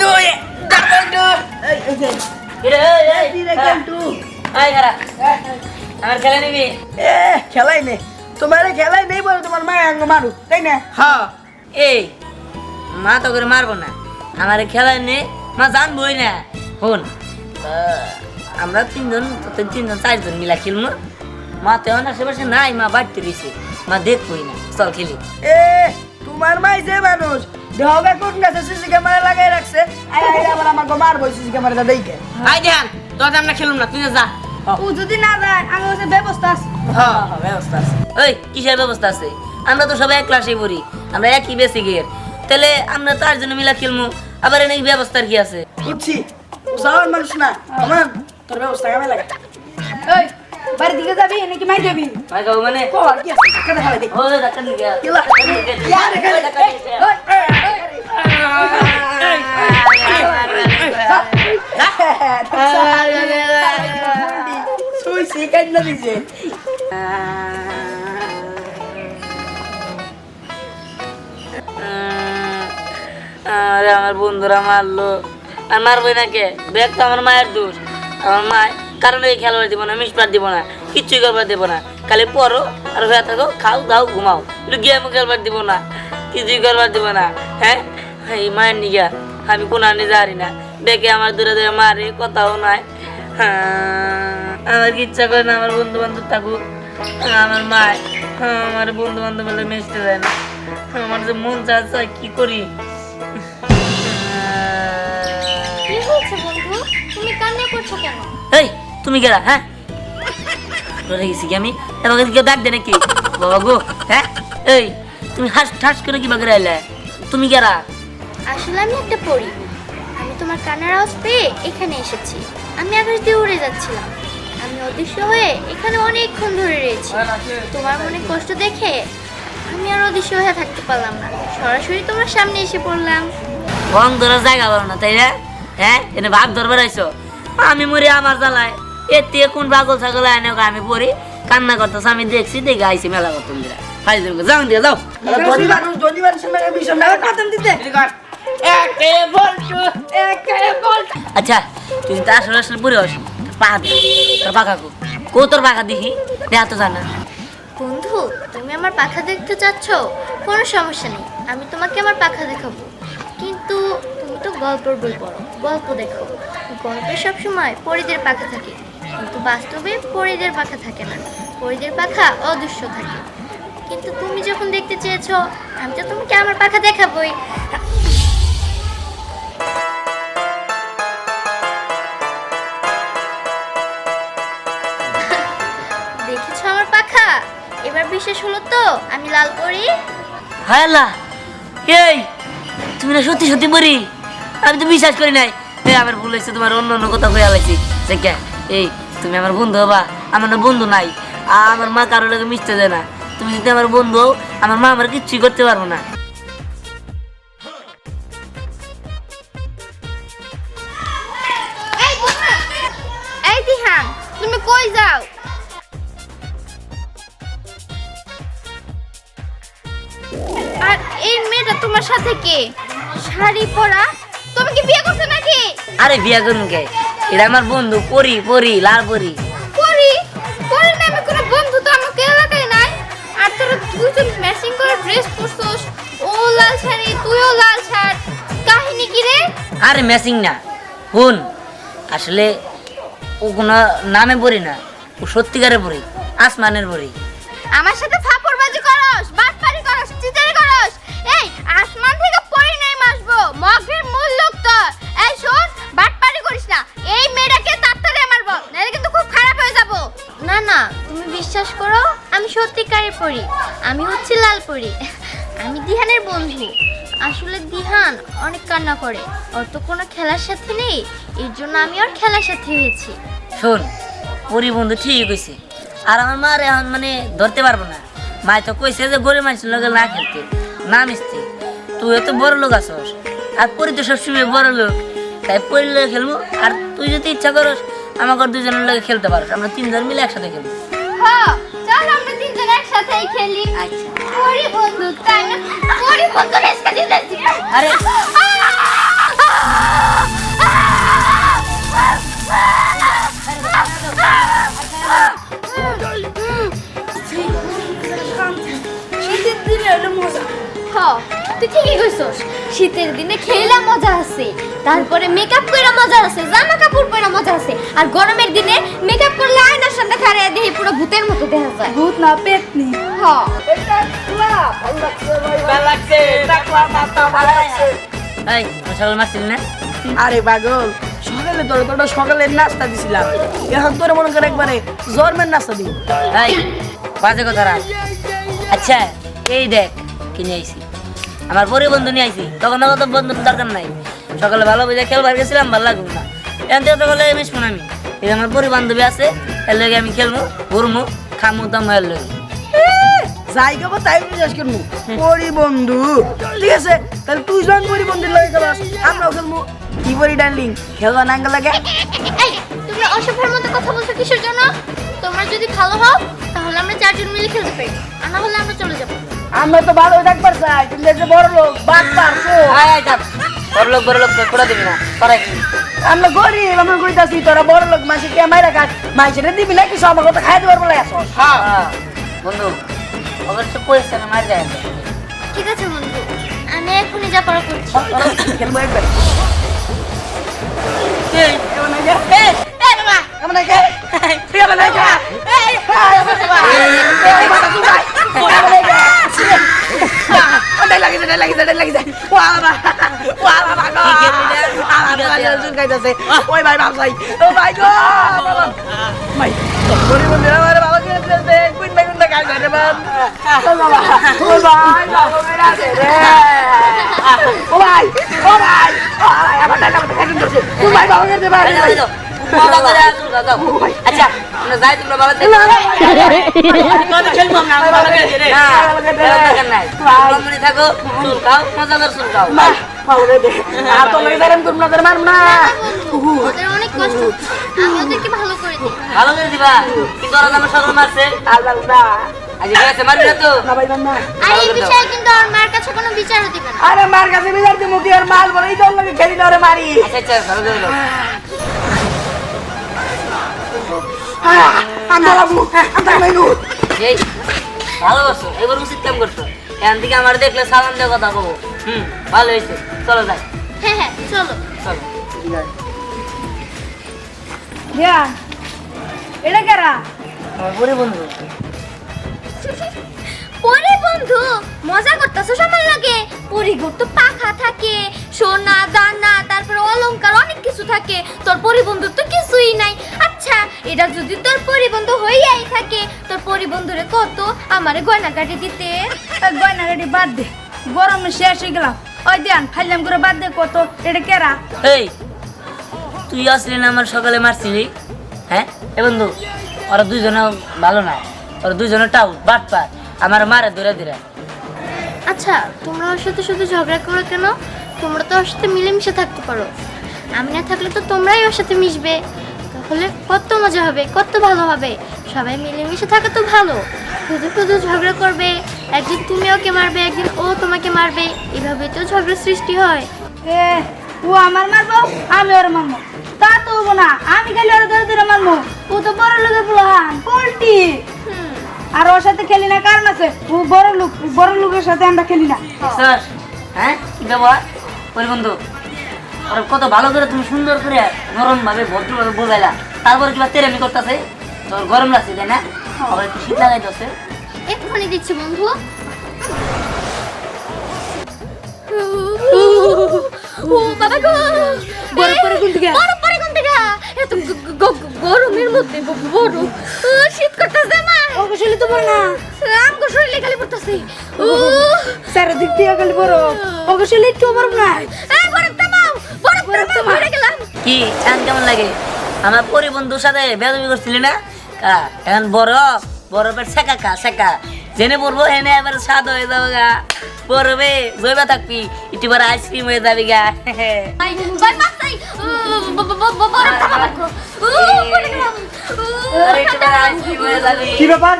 দুই খেলাই নেই তোমার খেলাই নেই বলে তোমার মা আঙ্গ মারু তাই হ্যাঁ এই মা তো করে মারবো না আমার খেলা নেই মা জানবই না হন আমরা তিনজন তিনজন চারজন মিলা খেলব মা তো এখন আশেপাশে নাই মা বাড়তে রয়েছে মা দেখবই না চল খেলি এ তোমার মাই যে মানুষ দেহবে কোন গাছে সিসি ক্যামেরা লাগাই রাখছে? আই আই আবার আমাকে মারবো সিসি ক্যামেরাটা দেখে। আই দেখান তোর আমরা খেলুম না তুই যা ও যদি না যায় আমার কাছে ব্যবস্থা আছে। হ্যাঁ ব্যবস্থা আছে। ওই কিসের ব্যবস্থা আছে? আমরা তো সবাই এক ক্লাসে পড়ি আমরা একই বেসি গিয়ে তাহলে আমরা তার জন্য মিলা খেলব আবার এনে ব্যবস্থার কি আছে? বুঝছি যাওয়ার মানুষ না। আমার তোর ব্যবস্থা কেমন লাগে। ওই বাড়ির দিকে যাবি নাকি মাই যাবি? মানে? ও দেখা ও ধাক্কা দিকে ইলা, ইয়া ধাক্কা আমার বন্ধুরা মারলো। আর মারবে না কে? দেখ তো আমার মায়ের দোষ। আমার মা কারণ এই খেলবার দিব না মিসপার দিব না কিচ্ছুই করবার দিব না। খালি পড়ো আর হয়ে থাকো খাও দাও ঘুমাও। একটু গেমও খেলবার দিব না কিছুই করবার দিব না হ্যাঁ? এই মায়ের নিগা আমি কোন আনি জানি না। দেখে আমার দূরে দূরে মারে কথাও নাই। হ্যাঁ, আমার ইচ্ছা করে না আমার বন্ধু বান্ধব থাকুক আমার মা আমার বন্ধু বান্ধব বলে মিশতে দেয় না। আমার যে মন চাচ্ছে কি করি? কি হয়েছে বন্ধু? তুমি কান্না করছ কেন? এই তুমি গেলা হ্যাঁ? ডরে গেছি কি আমি? তোমাকে কেউ ডাক দে নাকি? বাবা গো হ্যাঁ? এই তুমি হাস ঠাস করে কি বাগরে আইলে? তুমি গেরা আসলে আমি একটা পড়ি আমি তোমার কান্নার আওয়াজ পেয়ে এখানে এসেছি। আমি আকাশ দিয়ে উড়ে যাচ্ছিলাম। আমি অদৃশ্য হয়ে এখানে অনেকক্ষণ ধরে রয়েছি। তোমার মনে কষ্ট দেখে আমি আর অদৃশ্য হয়ে থাকতে পারলাম না। সরাসরি তোমার সামনে এসে পড়লাম। রং ধরার জায়গা পারো না তাই না? হ্যাঁ? এনে ভাব ধরবার আইছো। আমি মরি আমার জ্বালায়। এতে কোন পাগল ছাগল আনে আমি পড়ি, কান্না করতেছে, আমি দেখছি, দেখে আইছি মেলা করতাম দিরা যাও যাও। আচ্ছা যদি আসলে আসলে পাখা তোর পাখা দেখ তো জানা। বন্ধু, তুমি আমার পাখা দেখতে চাচ্ছ? কোনো সমস্যা নেই, আমি তোমাকে আমার পাখা দেখাবো। কিন্তু তুমি তো গল্পের বই পড়ো, গল্প দেখো। গল্পে সবসময় পরিদের পাখা থাকে। কিন্তু বাস্তবে পরিদের পাখা থাকে না। পরিদের পাখা অদৃশ্য থাকে। কিন্তু তুমি যখন দেখতে চেয়েছো, আমি তো তোমাকে আমার পাখা দেখাবই। দেখেছ আমার পাখা? এবার বিশেষ হলো তো, আমি লাল পরি। হায় এই, তুমি না সত্যি সত্যি মরি আমি তো বিশ্বাস করি নাই। আমার ভুল হয়েছে, তোমার অন্য অন্য কথা হয়ে আলাইছি এই তুমি আমার বন্ধু হবা আমার না বন্ধু নাই আমার মা কারোর লাগে মিশতে দেয় না। তুমি যদি আমার বন্ধু হও আমার মা আমার কিচ্ছুই করতে পারব না। এই দিহান তুমি কই যাও? আর এই মেয়েটা তোমার সাথে কে? শাড়ি পরা? তুমি কি বিয়ে করছ নাকি? আরে বিয়া করুন কে? এটা আমার বন্ধু পরি পরি লাল পরি। পরি? পরি নামে কোনো বন্ধু তো আমাকে এলাকায় নাই। আর তোরা দুজন ম্যাচিং করে ড্রেস পরছস। ও লাল শাড়ি তুইও লাল শার্ট। কাহিনী কি রে? আরে ম্যাচিং না। হুন আসলে ও কোনো নামে পড়ি না। ও সত্যিকারে পড়ি আসমানের পড়ি আমার সাথে ফাপড়বাজি করস বাটপারি করস চিতারি করস। এই আসমান থেকে পড়ে নেই মাসবো মগের মূল লোক তো এই শোন করিস না। এই মেয়েটাকে তাড়াতাড়ি মারবো নাহলে কিন্তু খুব খারাপ হয়ে যাব। না না তুমি বিশ্বাস করো আমি সত্যিকারে পড়ি। আমি হচ্ছি লাল পড়ি আমি দিহানের বন্ধু। আসলে দিহান অনেক কান্না করে। ওর তো কোনো খেলার সাথে নেই এর জন্য আমি ওর খেলার সাথে হয়েছি। শোন পরি বন্ধু ঠিকই কইছে। আর আমার মার এখন মানে ধরতে পারব না। মাই তো কইছে যে গরিব মানুষের লগে না খেলতে না মিশতে। তুই তো বড় লোক আছস। আর পরি তো সবসময় বড় লোক। তাই পড়লে খেলব। আর তুই যদি ইচ্ছা করস আমাকে দুজনের লোক খেলতে পারো আমরা তিনজন মিলে একসাথে খেলব। আরে। Oh. তুই ঠিকই কইছস। শীতের দিনে খেলা মজা আছে তারপরে মেকআপ কইরা মজা আছে জামা কাপড় পরা মজা আছে আর গরমের দিনে মেকআপ করলে আয়নার সামনে খাড়িয়ে দেখি পুরো ভূতের মতো দেখা যায়। ভূত না পেতনি। হ্যাঁ ভালো লাগছে টাকলা মাথা ভালো লাগছে এই সকাল মারছিলি না? আরে পাগল সকালে তোর তোর সকালে নাস্তা দিছিলাম। এখন তোর মনে করে একবারে জন্মের নাস্তা দিই এই বাজে কথা রাখ। আচ্ছা এই দেখ কিনে আইছি। আমার পরে বন্ধু নিয়ে আইছি। তখন আমার তো বন্ধুর দরকার নাই। সকালে ভালো বুঝে খেলবার গেছিলাম ভালো লাগবে না। এখন থেকে সকালে মিশবো না আমি। এই আমার পরি বান্ধবী আছে এর লগে আমি খেলব ঘুরবো খামু দাম এর লগে। যাই খাব তাই বিশ্বাস করব পরি বন্ধু ঠিক আছে? তাহলে তুই যখন পরি বন্ধুর লগে খেলাস আমরাও খেলব কি পরি ডার্লিং খেলবা নাঙ্গা লাগে এই তোমরা অসভ্যের মতো কথা বলছো কিসের জন্য? তোমরা যদি ভালো হও তাহলে আমরা চারজন মিলে খেলতে পারি। আর না হলে আমরা আমরা তো ভালো থাকবার চাই তুমি যে বড় লোক বাদ পারছ বড় লোক বড় লোক করে দিবি না করাই আমরা গরিব আমরা কইতাছি তোরা বড় লোক মাসে কে মাইরা কাট মাইসেরে দিবি নাকি সব? কথা খাই দেবার বলে আসো। হ্যাঁ। বন্ধু ওদের তো পয়সা না মার যায় ঠিক আছে বন্ধু আমি এখনই যা করা করছি। লাগিছে লাগিছে লাগিছে। ওয়া বাবা ওয়া বাবা গো। আমার বাবা জুন খাইতাছে ওই ভাই বাপ ভাই ও ভাই গো ভাই গরিব বন্ধু আমার বাবা কে দিতে কুইন ভাই কুইন কাজ করে বাপ ও বাবা। ও ভাই বাবা মেরা দে রে ও ভাই ও ভাই ও ভাই আমার টাকা মতো খাইতে দিছে ও ভাই বাবা কে দে ভাই মার কাছে আরে মার কাছে বিজার দি মুতি আর মাল বলে এই দল লাগে খেলি না মারি। আচ্ছা আচ্ছা ভালো এই ভালো এবার উচিত কাম করছ। এখান থেকে আমার দেখলে সালাম দিয়ে কথা কবো হুম ভালো হয়েছে। চলো যাই। হ্যাঁ হ্যাঁ চলো। চলো। দিয়া এটা কেরা? পরে বন্ধু। পরে বন্ধু মজা করতেছো সবার লাগে? পরিঘর তো পাখা থাকে সোনা দানা তারপরে অলংকার কিছু থাকে তোর পরিবন্ধু তো কিছুই নাই। আচ্ছা এটা যদি তোর পরিবন্ধু হইয়াই থাকে তোর পরিবন্ধুরে কত আমারে গয়না কাটি দিতে? গয়না রেডি বাদ দে গরম শেষ হয়ে গেলাম। ওই দেন ফাইলাম করে বাদ দে কত এটা কেরা? এই তুই আসলি না আমার সকালে মারছিলি? হ্যাঁ? এ বন্ধু ওরা দুইজনে ভালো না। ওরা দুইজনে টাউ বাট পার আমার মারে ধরে ধরে। আচ্ছা তোমরা ওর সাথে শুধু ঝগড়া করো কেন? তোমরা তো ওর সাথে মিলেমিশে থাকতে পারো। আমি না থাকলে তো তোমরাই ওর সাথে মিশবে। তাহলে কত মজা হবে কত ভালো হবে। সবাই মিলেমিশে থাকা তো ভালো। শুধু শুধু ঝগড়া করবে। একদিন তুমি ওকে মারবে একদিন ও তোমাকে মারবে। এভাবে তো ঝগড়ার সৃষ্টি হয়। এ ও আমার মারবো আমি ওর মারবো। তা তো হব না আমি খালি ওর ধরে ধরে মারবো। ও তো বড় লোকের পোলাহান পোল্টি হুম। আর ওর সাথে খেলি না কারণ আছে ও বড় লোক বড় লোকের সাথে আমরা খেলি না। স্যার হ্যাঁ কি ব্যবহার ওই বন্ধু। ওরা কত ভালো করে তুমি সুন্দর করে নরম ভাবে ভদ্রভাবে বোঝাইলা। তারপরে কিবা তেরামি করতেছে? তোর গরম লাগছে তাই না? আবার একটু শীত লাগাইতেছে। এক্ষুনি দিচ্ছি বন্ধু। ও বাবা গো! বরফ পরে কোন দিকে? বরফ পরে কোন দিকে? এত গ- গ- গ- গরমের মধ্যে ব- বরফ ও, শীত করতেছে আমার ও শরীরে তো বড় না। আমগো শরীরে খালি পড়তেছে। ও। চারিদিক দিয়ে খালি বড়। ও শরীরে একটু বরফ নাই কি এখন কেমন লাগে? আমার পরি বন্ধুর সাথে বেদবি করছিলি না? কা এখন বরফ বরফের শেখা খা শেখা। জেনে পড়ব এনে এবার স্বাদ হয়ে যাবে গা। বরফে জৈবা থাকবি পরে আইসক্রিম হয়ে যাবি গা। কি ব্যাপার?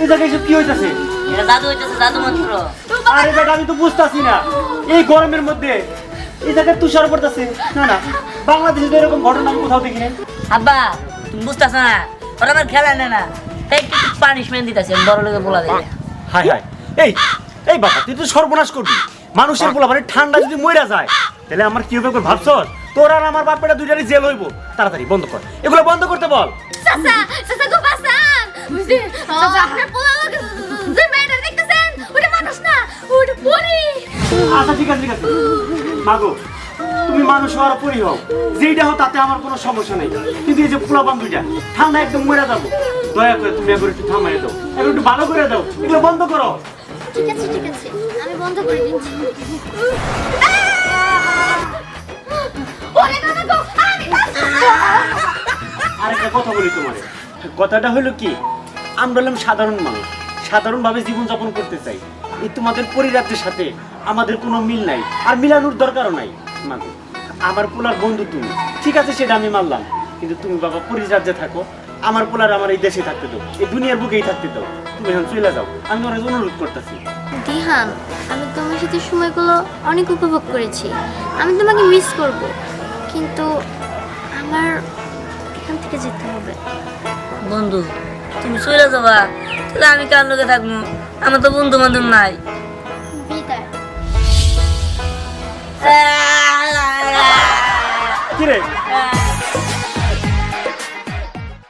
এই জায়গায় কি হইতাছে? জাদু হইতেছে জাদু মন্ত্র। আরে বেটা আমি তো বুঝতাছি না। এই গরমের মধ্যে এই জায়গায় তুষার পড়তেছে। না না বাংলাদেশে তো এরকম ঘটনা আমি কোথাও দেখি নাই। আব্বা তুমি বুঝতেছ না? ওরা আমার খেলা নেয় না। তাই পানিশমেন্ট দিতেছে বড় লোকে বলা যায় হাই হাই। এই এই বাবা তুই তো সর্বনাশ করবি। মানুষের পোলা মানে ঠান্ডা যদি মইরা যায় তাহলে আমার কি হবে ভাবছ তোর আর আমার বাপেটা দুইটারই জেল হইব। তাড়াতাড়ি বন্ধ কর। এগুলো বন্ধ করতে বল। চাচা চাচা গো বাসান বুঝলি? আপনার পোলা লোকে যে মেয়েটা দেখতেছেন ওটা মানুষ না ওটা পরি আচ্ছা ঠিক আছে ঠিক আছে। মাগো তুমি মানুষ হওয়ার পরই হও। যেইটা হও তাতে আমার কোনো সমস্যা নেই। কিন্তু এই যে পোলা বান্ধবীটা ঠান্ডা একদম মরে যাব। দয়া করে তুমি একবার একটু থামাই দাও। একবার একটু ভালো করে দাও। এগুলো বন্ধ করো। ঠিক আছে ঠিক আছে। আমি বন্ধ করে দিচ্ছি। ওরে বাবা গো আমি আর একটা কথা বলি তোমার কথাটা হলো কি? আমরা হলাম সাধারণ মানুষ। সাধারণভাবে জীবনযাপন করতে চাই। এই তোমাদের পরিরাজ্যের সাথে আমাদের কোনো মিল নাই। আর মিলানোর দরকারও নাই। মাগো আমার পোলার বন্ধু তুমি। ঠিক আছে সেটা আমি মানলাম। কিন্তু তুমি বাবা পরিরাজ্যে থাকো। আমার পোলার আমার এই দেশে থাকতে দাও। এই দুনিয়ার বুকেই থাকতে দাও। তুমি এখন চলে যাও। আমি অনেক অনুরোধ করতেছি। দিহান আমি তোমার সাথে সময়গুলো অনেক উপভোগ করেছি। আমি তোমাকে মিস করব। কিন্তু আমার এখান থেকে যেতে হবে। বন্ধু তুমি চলে যাবা। তাহলে আমি কার লোকে থাকব? আমার তো বন্ধু বান্ধব নাই। কিরে?